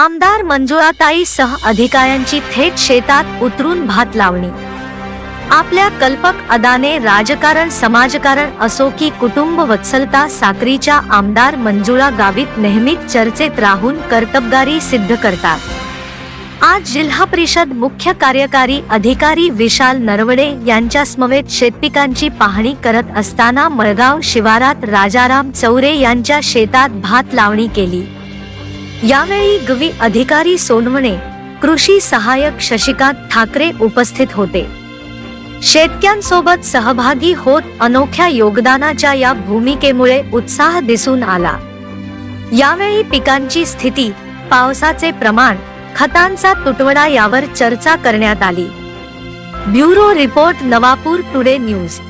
आमदार मंजुळाताई सह अधिकाऱ्यांची थेट शेतात उतरून भात लावणी. आपल्या कल्पक अदाने राजकारण समाजकारण असो की कुटुंब वत्सलता साक्रीच्या आमदार मंजुळा गावित नेहमीच चर्चेत राहून कर्तबगारी सिद्ध करतात. आज जिल्हा परिषद मुख्य कार्यकारी अधिकारी विशाल नरवडे यांच्या समवेत शेतपिकांची पाहणी करत असताना मळगाव शिवारात राजाराम चौरे यांच्या शेतात भात लावणी केली. यावेळी गवी अधिकारी सोनवणे कृषी सहाय्यक शशिकांत ठाकरे उपस्थित होते. शेतक्यांसोबत सहभागी होत अनोख्या योगदानाच्या या भूमिकेमुळे उत्साह दिसून आला. यावेळी पिकांची स्थिती पावसाचे प्रमाण खतांचा तुटवडा यावर चर्चा करण्यात आली. Bureau report Navapur today news.